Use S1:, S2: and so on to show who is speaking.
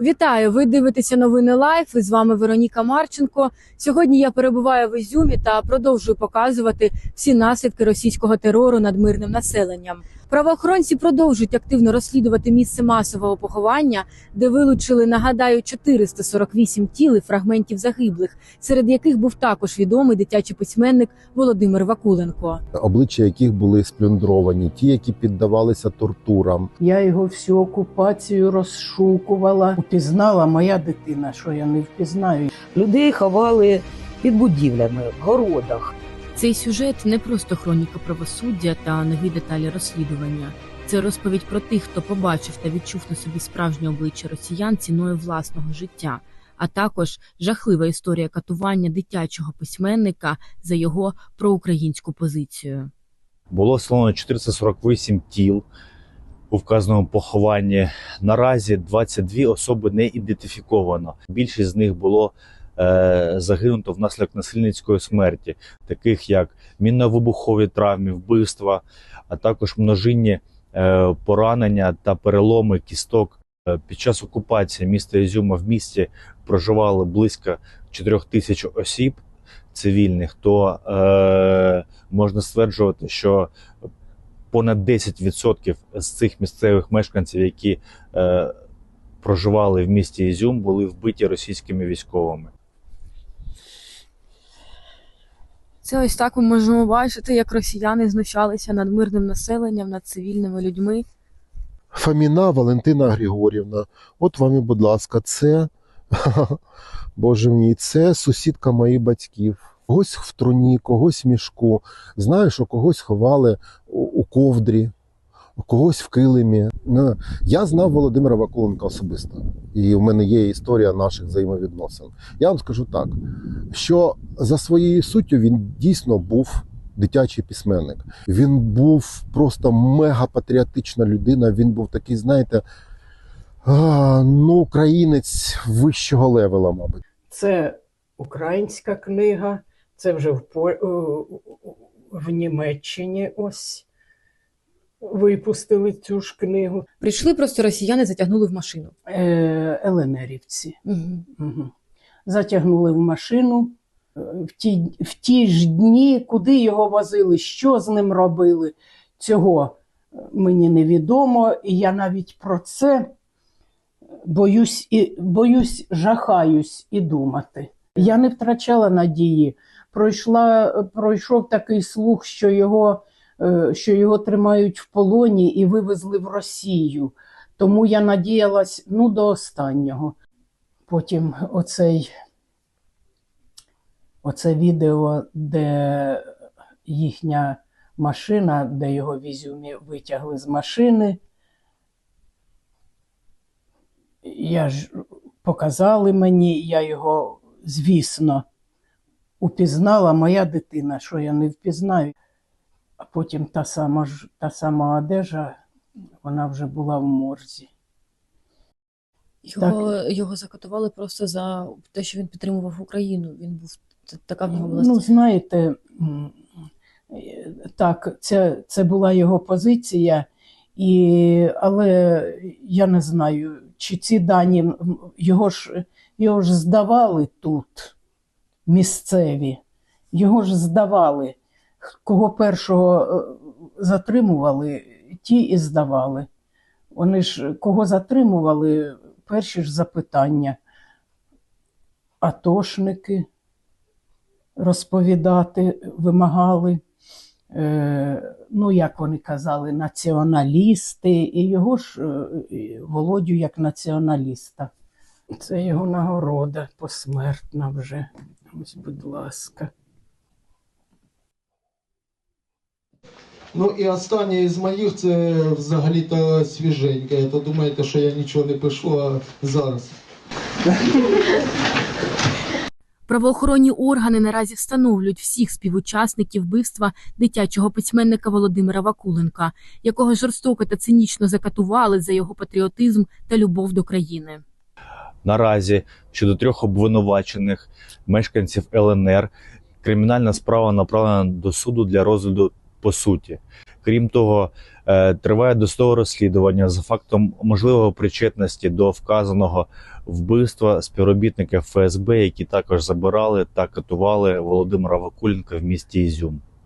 S1: Вітаю! Ви дивитеся новини Лайф. З вами Вероніка Марченко. Сьогодні я перебуваю в Ізюмі та продовжую показувати всі наслідки російського терору над мирним населенням. Правоохоронці продовжують активно розслідувати місце масового поховання, де вилучили, нагадаю, 448 тіл і фрагментів загиблих, серед яких був також відомий дитячий письменник Володимир Вакуленко.
S2: обличчя яких були сплюндровані, ті, які піддавалися тортурам.
S3: Я його всю окупацію розшукувала. Упізнала моя дитина, що я не впізнаю.
S4: Людей ховали під будівлями, в городах.
S1: Цей сюжет не просто хроніка правосуддя та нові деталі розслідування. Це розповідь про тих, хто побачив та відчув на собі справжнє обличчя росіян ціною власного життя, а також жахлива історія катування дитячого письменника за його проукраїнську позицію.
S5: Було встановлено 448 тіл у вказаному похованні. Наразі 22 особи не ідентифіковано. Більшість з них було загинуто внаслідок насильницької смерті, таких як мінно-вибухові травми, вбивства, а також множинні е, поранення та переломи кісток. Е, Під час окупації міста Ізюма в місті проживало близько 4 тисяч осіб цивільних, то е, можна стверджувати, що понад 10% з цих місцевих мешканців, які е, проживали в місті Ізюм, були вбиті російськими військовими.
S1: Це ось так ми можемо бачити, як росіяни знущалися над мирним населенням, над цивільними людьми.
S2: Фаміна Валентина Григорівна. От вам і, будь ласка, це Боже мій, це сусідка моїх батьків. Когось в труні, когось в мішку. Знаю, що когось ховали у, у когось в килимі. Ну, Я знав Володимира Вакуленка особисто, і в мене є історія наших взаємовідносин. Я вам скажу так, що за своєю суттю він дійсно був дитячий письменник. Він був просто мега патріотична людина. Він був такий, знаєте, ну, українець вищого левела, мабуть.
S3: Це українська книга, це вже в, е, в Німеччині ось випустили цю ж книгу.
S1: Прийшли просто росіяни, затягнули в машину.
S3: Е, Еленерівці.
S1: Угу.
S3: Угу. Затягнули в машину. Е, В ті, в ті ж дні, куди його возили, що з ним робили, цього е, мені невідомо. І я навіть про це боюсь, і, боюсь, жахаюсь і думати. Я не втрачала надії. Пройшла, пройшов такий слух, що його, що його тримають в полоні і вивезли в Росію. Тому я надіялась ну, до останнього. Потім оцей, оце відео, де їхня машина, де його в Ізюмі витягли з машини. Я ж показали мені, я його, звісно, упізнала моя дитина, що я не впізнаю. А потім та сама, ж, та сама одежа, вона вже була в морзі.
S1: Його, його закатували просто за те, що він підтримував Україну. Він був така в нього була
S3: Ну, знаєте, е, так, це, це була його позиція, і, але я не знаю, чи ці дані його ж, його ж здавали тут, місцеві, його ж здавали. Кого першого е, затримували, ті і здавали. Вони ж кого затримували, перші ж запитання. Атошники розповідати вимагали, е, ну, як вони казали, націоналісти, і його ж е, Володю як націоналіста. Це його нагорода посмертна вже. Ось, будь ласка.
S6: Ну і останнє із моїх це взагалі-то свіженьке. То думаєте, що я нічого не пишу, а зараз.
S1: Правоохоронні органи наразі встановлюють всіх співучасників вбивства дитячого письменника Володимира Вакуленка, якого жорстоко та цинічно закатували за його патріотизм та любов до країни.
S5: Наразі щодо трьох обвинувачених мешканців ЛНР кримінальна справа направлена до суду для розгляду по суті. Крім того, Е, Триває досудове розслідування за фактом можливого причетності до вказаного вбивства співробітників ФСБ, які також забирали та катували Володимира Вакуленка в місті Ізюм.